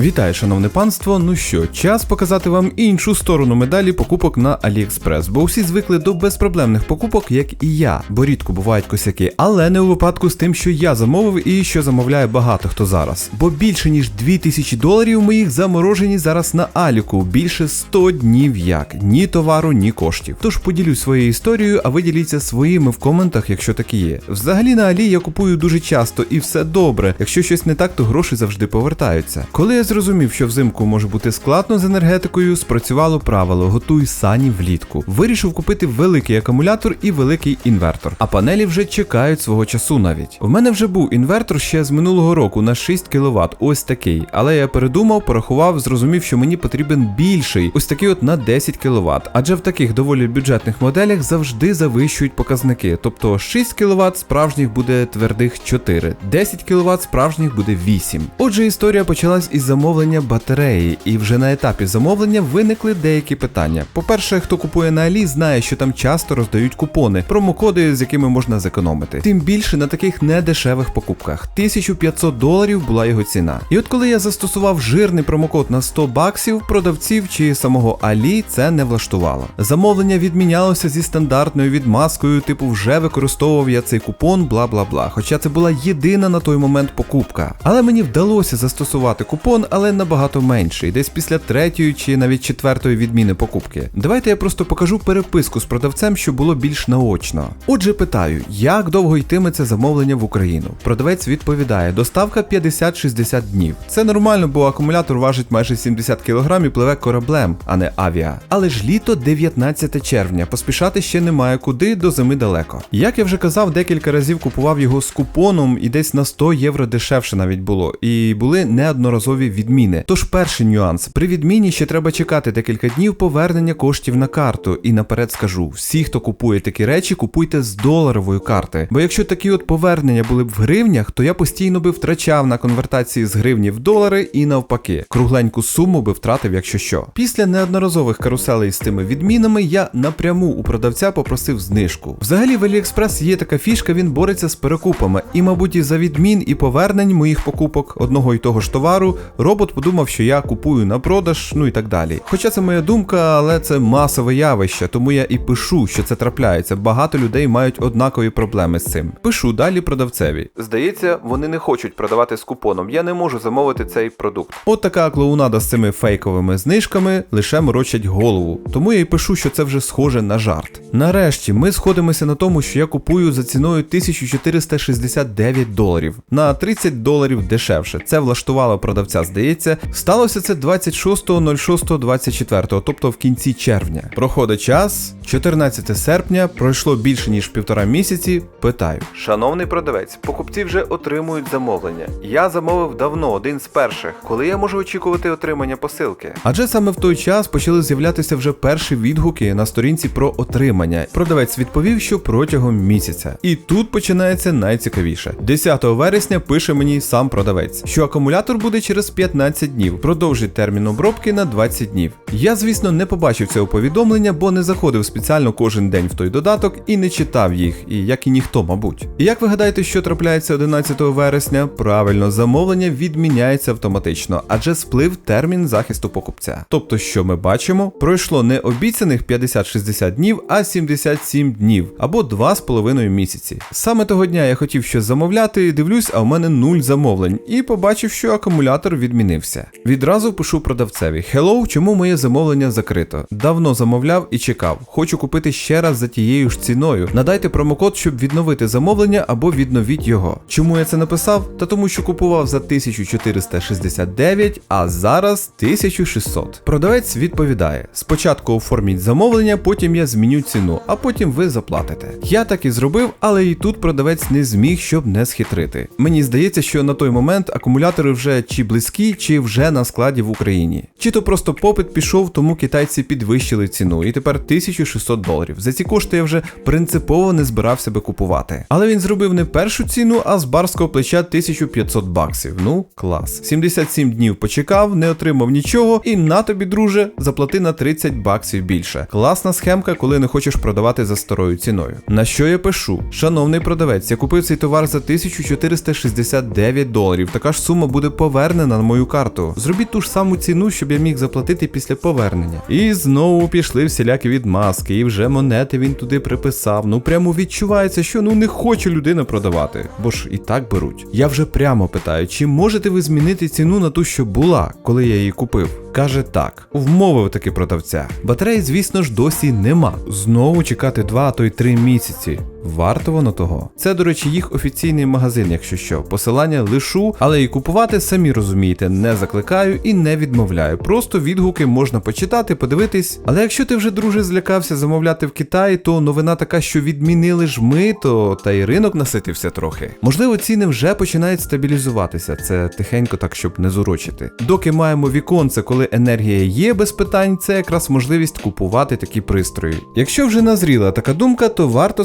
Вітаю, шановне панство. Ну що, час показати вам іншу сторону медалі покупок на AliExpress, бо всі звикли до безпроблемних покупок, як і я, бо рідко бувають косяки, але не у випадку з тим, що я замовив і що замовляє багато хто зараз. Бо більше ніж 2000 доларів моїх заморожені зараз на Аліку, більше 100 днів як, ні товару, ні коштів. Тож поділюсь своєю історією, а ви діліться своїми в коментах, якщо такі є. Взагалі на Алі я купую дуже часто і все добре. Якщо щось не так, то гроші завжди повертаються. Коли я зрозумів, що взимку може бути складно з енергетикою, спрацювало правило готуй сані влітку. Вирішив купити великий акумулятор і великий інвертор. А панелі вже чекають свого часу навіть. У мене вже був інвертор ще з минулого року на 6 кВт, ось такий. Але я передумав, порахував, зрозумів, що мені потрібен більший, ось такий от на 10 кВт. Адже в таких доволі бюджетних моделях завжди завищують показники. Тобто 6 кВт справжніх буде твердих 4, 10 кВт справжніх буде 8. Отже, історія почалась із замовлення батареї, і вже на етапі замовлення виникли деякі питання. По-перше, хто купує на Алі, знає, що там часто роздають купони, промокоди, з якими можна зекономити. Тим більше на таких недешевих покупках. 1500 доларів була його ціна. І от коли я застосував жирний промокод на 100 баксів, продавців чи самого Алі це не влаштувало. Замовлення відмінялося зі стандартною відмазкою, типу вже використовував я цей купон, бла бла бла. Хоча це була єдина на той момент покупка. Але мені вдалося застосувати купон, але набагато менший, десь після третьої чи навіть четвертої відміни покупки. Давайте я просто покажу переписку з продавцем, щоб було більш наочно. Отже, питаю, як довго йтиме це замовлення в Україну? Продавець відповідає: доставка 50-60 днів. Це нормально, бо акумулятор важить майже 70 кг і пливе кораблем, а не авіа. Але ж літо 19 червня. Поспішати ще немає куди, до зими далеко. Як я вже казав, декілька разів купував його з купоном і десь на 100 євро дешевше навіть було. І були неодноразові відміни. Тож перший нюанс: при відміні ще треба чекати декілька днів повернення коштів на карту. І наперед скажу: всі, хто купує такі речі, купуйте з доларової карти. Бо якщо такі от повернення були б в гривнях, то я постійно би втрачав на конвертації з гривні в долари і навпаки. Кругленьку суму би втратив, якщо що. Після неодноразових каруселей з тими відмінами я напряму у продавця попросив знижку. Взагалі в AliExpress є така фішка, він бореться з перекупами, і, мабуть, із за відмін і повернень моїх покупок одного і того ж товару, робот подумав, що я купую на продаж, ну і так далі. Хоча це моя думка, але це масове явище, тому я і пишу, що це трапляється. Багато людей мають однакові проблеми з цим. Пишу далі продавцеві. Здається, вони не хочуть продавати з купоном. Я не можу замовити цей продукт. От така клоунада з цими фейковими знижками лише морочать голову. Тому я й пишу, що це вже схоже на жарт. Нарешті ми сходимося на тому, що я купую за ціною 1469 доларів на 30 доларів дешевше. Це влаштувало продавця, здається. Сталося це 26.06.24, тобто в кінці червня. Проходить час, 14 серпня, пройшло більше ніж півтора місяці. Питаю, шановний продавець, покупці вже отримують замовлення. Я замовив давно, один з перших. Коли я можу очікувати отримання посилки? Адже саме в той час почали з'являтися вже перші відгуки на сторінці про отримання. Продавець відповів, що протягом місяця. І тут починається найцікавіше. 10 вересня пише мені сам продавець, що акумулятор буде через 15 днів. Продовжить термін обробки на 20 днів. Я, звісно, не побачив цього повідомлення, бо не заходив спеціально кожен день в той додаток і не читав їх, і як і ніхто, мабуть. І як ви гадаєте, що трапляється 11 вересня? Правильно, замовлення відміняється автоматично, адже сплив термін захисту покупця. Тобто, що ми бачимо, пройшло не обіцяних 50-60 днів, а 77 днів або 2,5 місяці. Саме того дня я хотів щось замовляти, дивлюсь, а в мене нуль замовлень, і побачив, що акумулятор відмінився. Відразу пишу продавцеві: Hello, чому моє замовлення закрито? Давно замовляв і чекав. Хочу купити ще раз за тією ж ціною. Надайте промокод, щоб відновити замовлення або відновіть його. Чому я це написав? Та тому, що купував за 1469, а зараз 1600. Продавець відповідає: спочатку оформіть замовлення, потім я зміню ціну, а потім ви заплатите. Я так і зробив, але і тут продавець не зміг, щоб не схитрити. Мені здається, що на той момент акумулятори вже чи близькі, чи вже на складі в Україні. Чи то просто попит пішов, тому китайці підвищили ціну, і тепер 1600 доларів. За ці кошти я вже принципово не збирав себе купувати. Але він зробив не першу ціну, а з барського плеча 1500 баксів. Ну, клас. 77 днів почекав, не отримав нічого, і на тобі, друже, заплати на 30 баксів більше. Класна схемка, коли не хочеш продавати за старою ціною. На що я пишу? Шановний продавець, я купив цей товар за 1469 доларів. Така ж сума буде повернена мою карту. Зробіть ту ж саму ціну, щоб я міг заплатити після повернення. І знову пішли всілякі відмазки, і вже монети він туди приписав. Ну прямо відчувається, що ну не хоче людина продавати, бо ж і так беруть. Я вже прямо питаю, чи можете ви змінити ціну на ту, що була, коли я її купив? Каже так, вмовив таки продавця. Батареї, звісно ж, досі нема. Знову чекати 2, а то й 3 місяці. Варто воно того. Це, до речі, їх офіційний магазин, якщо що. Посилання лишу, але і купувати, самі розумієте, не закликаю і не відмовляю. Просто відгуки можна почитати, подивитись. Але якщо ти вже друже злякався замовляти в Китаї, то новина така, що відмінили ж мито, та й ринок наситився трохи. Можливо, ціни вже починають стабілізуватися. Це тихенько, так щоб не зурочити. Доки маємо віконце, коли енергія є без питань, це якраз можливість купувати такі пристрої. Якщо вже назріла така думка, то варто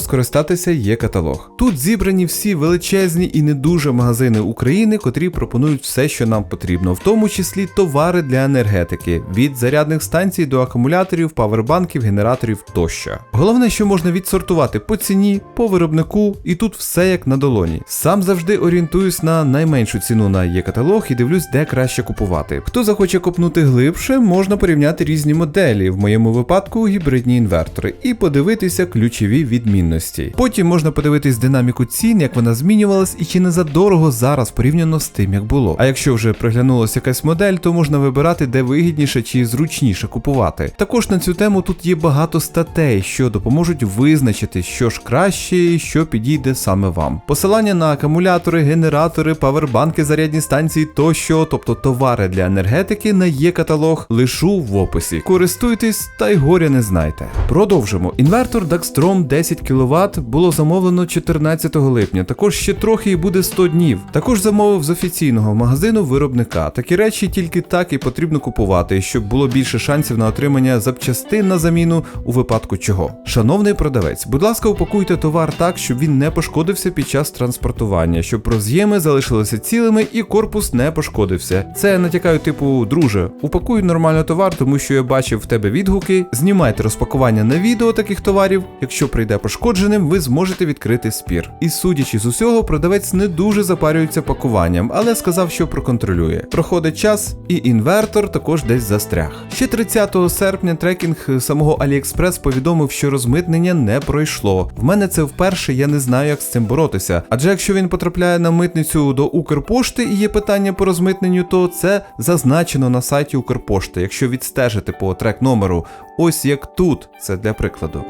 скористатися є каталог. Тут зібрані всі величезні і не дуже магазини України, котрі пропонують все, що нам потрібно, в тому числі товари для енергетики, від зарядних станцій до акумуляторів, павербанків, генераторів тощо. Головне, що можна відсортувати по ціні, по виробнику, і тут все як на долоні. Сам завжди орієнтуюсь на найменшу ціну на є каталог і дивлюсь, де краще купувати. Хто захоче копнути глибше, можна порівняти різні моделі, в моєму випадку гібридні інвертори, і подивитися ключові відмінності. Потім можна подивитись динаміку цін, як вона змінювалась, і чи не задорого зараз порівняно з тим, як було. А якщо вже приглянулася якась модель, то можна вибирати, де вигідніше чи зручніше купувати. Також на цю тему тут є багато статей, що допоможуть визначити, що ж краще і що підійде саме вам. Посилання на акумулятори, генератори, павербанки, зарядні станції тощо, тобто товари для енергетики, на є каталог, лишу в описі. Користуйтесь та й горя не знайте. Продовжимо. Інвертор Daxtrom 10 кВт було замовлено 14 липня. Також ще трохи і буде 100 днів. Також замовив з офіційного магазину виробника. Такі речі тільки так і потрібно купувати, щоб було більше шансів на отримання запчастин на заміну у випадку чого. Шановний продавець, будь ласка, упакуйте товар так, щоб він не пошкодився під час транспортування, щоб роз'єми залишилися цілими і корпус не пошкодився. Це натякаю, типу, друже, упакуй нормально товар, тому що я бачив в тебе відгуки. Знімайте розпакування на відео таких товарів. Якщо прийде пошкодженим, ви зможете відкрити спір. І судячи з усього, продавець не дуже запарюється пакуванням, але сказав, що проконтролює. Проходить час, і інвертор також десь застряг. Ще 30 серпня трекінг самого AliExpress повідомив, що розмитнення не пройшло. В мене це вперше, я не знаю, як з цим боротися. Адже якщо він потрапляє на митницю до Укрпошти і є питання по розмитненню, то це зазначено на сайті Укрпошти. Якщо відстежити по трек номеру, ось як тут, це для прикладу.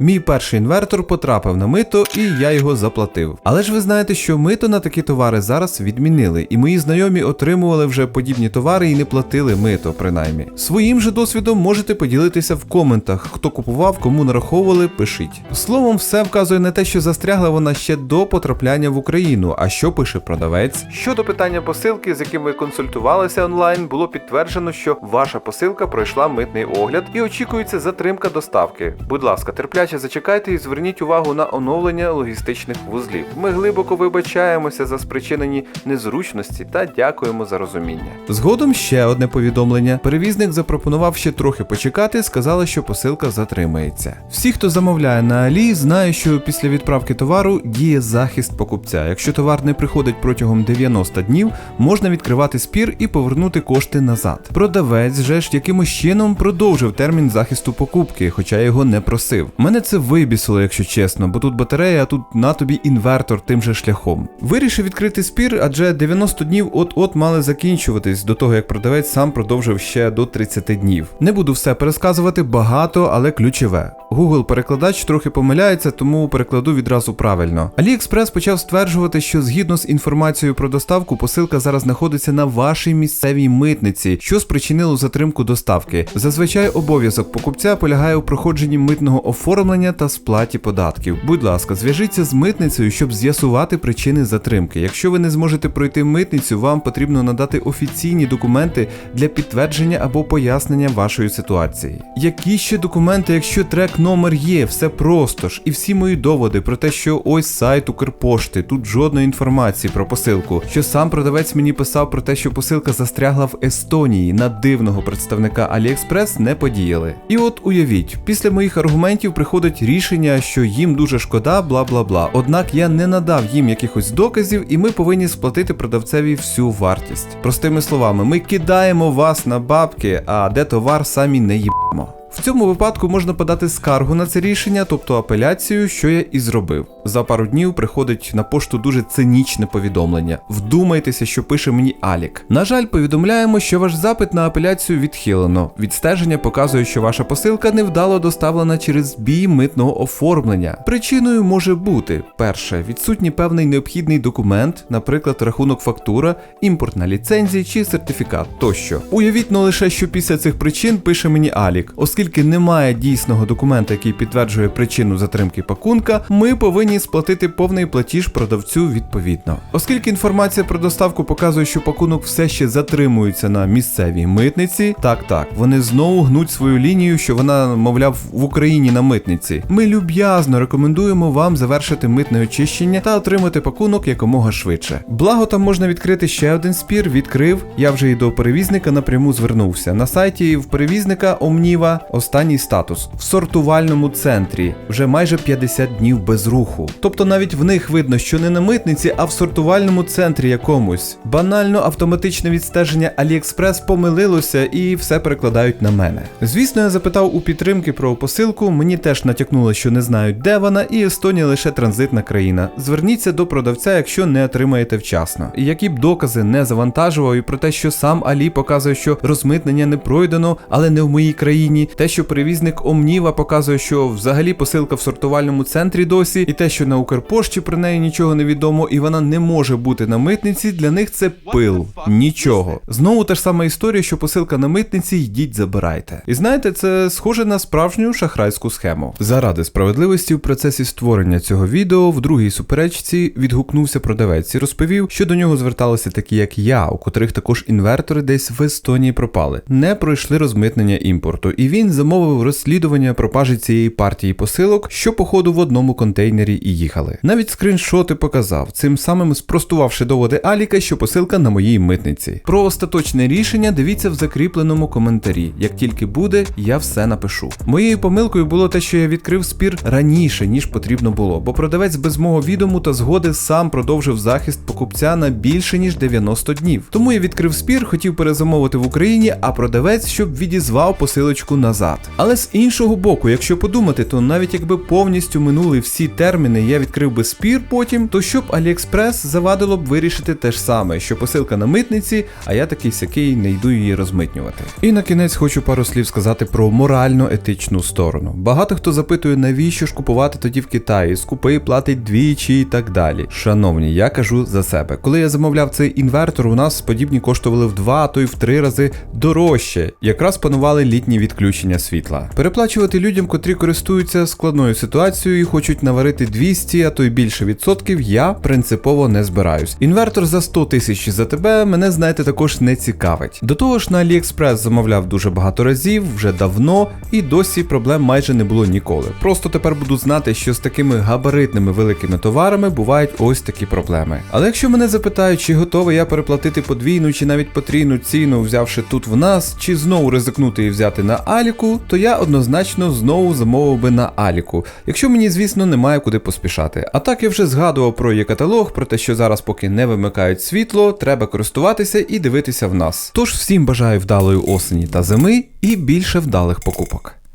Мій перший інвертор потрапив на мито, і я його заплатив. Але ж ви знаєте, що мито на такі товари зараз відмінили, і мої знайомі отримували вже подібні товари і не платили мито, принаймні. Своїм же досвідом можете поділитися в коментах. Хто купував, кому нараховували, пишіть. Словом, все вказує на те, що застрягла вона ще до потрапляння в Україну. А що пише продавець? Щодо питання посилки, з яким ви консультувалися онлайн, було підтверджено, що ваша посилка пройшла митний огляд і очікується затримка доставки. Будь ласка, терпляче зачекайте і зверніть увагу на оновлення логістичних вузлів. Ми глибоко вибачаємося за спричинені незручності та дякуємо за розуміння. Згодом ще одне повідомлення. Перевізник запропонував ще трохи почекати, сказали, що посилка затримається. Всі, хто замовляє на Алі, знає, що після відправки товару діє захист покупця. Якщо товар не приходить протягом 90 днів, можна відкривати спір і повернути кошти назад. Продавець же ж якимось чином продовжив термін захисту покупки, хоча його не просив. Мене це вибісило, якщо чесно, бо тут батарея, а тут на тобі інвертор тим же шляхом. Вирішив відкрити спір, адже 90 днів от-от мали закінчуватись до того, як продавець сам продовжив ще до 30 днів. Не буду все пересказувати багато, але ключове. Google перекладач трохи помиляється, тому перекладу відразу правильно. AliExpress почав стверджувати, що згідно з інформацією про доставку, посилка зараз знаходиться на вашій місцевій митниці, що спричинило затримку доставки. Зазвичай обов'язок покупця полягає у проходженні митного оформлення та сплаті податків. Будь ласка, зв'яжіться з митницею, щоб з'ясувати причини затримки. Якщо ви не зможете пройти митницю, вам потрібно надати офіційні документи для підтвердження або пояснення вашої ситуації. Які ще документи, якщо трек номер є, все просто ж. І всі мої доводи про те, що ось сайт Укрпошти, тут жодної інформації про посилку. Що сам продавець мені писав про те, що посилка застрягла в Естонії на дивного представника AliExpress не подіяли. І от уявіть, після моїх аргументів приходить рішення, що їм дуже шкода, бла бла бла. Однак я не надав їм якихось доказів, і ми повинні сплатити продавцеві всю вартість. Простими словами, ми кидаємо вас на бабки, а де товар самі не їбемо. В цьому випадку можна подати скаргу на це рішення, тобто апеляцію, що я і зробив. За пару днів приходить на пошту дуже цинічне повідомлення. Вдумайтеся, що пише мені Алік. На жаль, повідомляємо, що ваш запит на апеляцію відхилено. Відстеження показує, що ваша посилка невдало доставлена через збій митного оформлення. Причиною може бути перше, відсутній певний необхідний документ, наприклад, рахунок фактура, імпортна ліцензія чи сертифікат тощо. Уявіть но лише, що після цих причин пише мені Алік, оскільки немає дійсного документа, який підтверджує причину затримки пакунка, ми повинні сплатити повний платіж продавцю відповідно. Оскільки інформація про доставку показує, що пакунок все ще затримується на місцевій митниці, так так, вони знову гнуть свою лінію, що вона, мовляв, в Україні на митниці. Ми люб'язно рекомендуємо вам завершити митне очищення та отримати пакунок якомога швидше. Благо там можна відкрити ще один спір, відкрив. Я вже і до перевізника напряму звернувся. На сайті в перевізника Омніва останній статус в сортувальному центрі вже майже 50 днів без руху. Тобто навіть в них видно, що не на митниці, а в сортувальному центрі якомусь. Банально автоматичне відстеження AliExpress помилилося і все перекладають на мене. Звісно, я запитав у підтримки про посилку. Мені теж натякнуло, що не знають, де вона, і Естонія лише транзитна країна. Зверніться до продавця, якщо не отримаєте вчасно. Які б докази не завантажував і про те, що сам Алі показує, що розмитнення не пройдено, але не в моїй країні. Те, що перевізник Омніва показує, що взагалі посилка в сортувальному центрі досі, і те, що на Укрпошті про неї нічого не відомо, і вона не може бути на митниці, для них це пил. Нічого. Знову та ж сама історія, що посилка на митниці, йдіть забирайте. І знаєте, це схоже на справжню шахрайську схему. Заради справедливості в процесі створення цього відео в другій суперечці відгукнувся продавець і розповів, що до нього зверталися такі, як я, у котрих також інвертори десь в Естонії пропали, не пройшли розмитнення імпорту, і він замовив розслідування пропажі цієї партії посилок, що походу в одному контейнері і їхали. Навіть скріншоти показав, цим самим спростувавши доводи Аліка, що посилка на моїй митниці. Про остаточне рішення дивіться в закріпленому коментарі. Як тільки буде, я все напишу. Моєю помилкою було те, що я відкрив спір раніше, ніж потрібно було, бо продавець без мого відому та згоди сам продовжив захист покупця на більше ніж 90 днів. Тому я відкрив спір, хотів перезамовити в Україні, а продавець, щоб відізвав посилочку назад. Але з іншого боку, якщо подумати, то навіть якби повністю минули всі терміни, я відкрив би спір потім, то щоб AliExpress завадило б вирішити те ж саме, що посилка на митниці, а я такий сякий не йду її розмитнювати. І на кінець хочу пару слів сказати про морально-етичну сторону. Багато хто запитує, навіщо ж купувати тоді в Китаї, скупи платить двічі і так далі. Шановні, я кажу за себе. Коли я замовляв цей інвертор, у нас подібні коштували в два, а то й в три рази дорожче. Якраз панували літні відключення світла. Переплачувати людям, котрі користуються складною ситуацією і хочуть наварити 200, а то й більше відсотків, я принципово не збираюсь. Інвертор за 100 тисяч за тебе мене, знаєте, також не цікавить. До того ж, на AliExpress замовляв дуже багато разів, вже давно, і досі проблем майже не було ніколи. Просто тепер буду знати, що з такими габаритними великими товарами бувають ось такі проблеми. Але якщо мене запитають, чи готовий я переплатити подвійну чи навіть потрійну ціну, взявши тут в нас, чи знову ризикнути і взяти на Аліку, то я однозначно знову замовив би на Аліку, якщо мені, звісно, немає куди поспішати. А так я вже згадував про її каталог, про те, що зараз, поки не вимикають світло, треба користуватися і дивитися в нас. Тож всім бажаю вдалої осені та зими і більше вдалих покупок.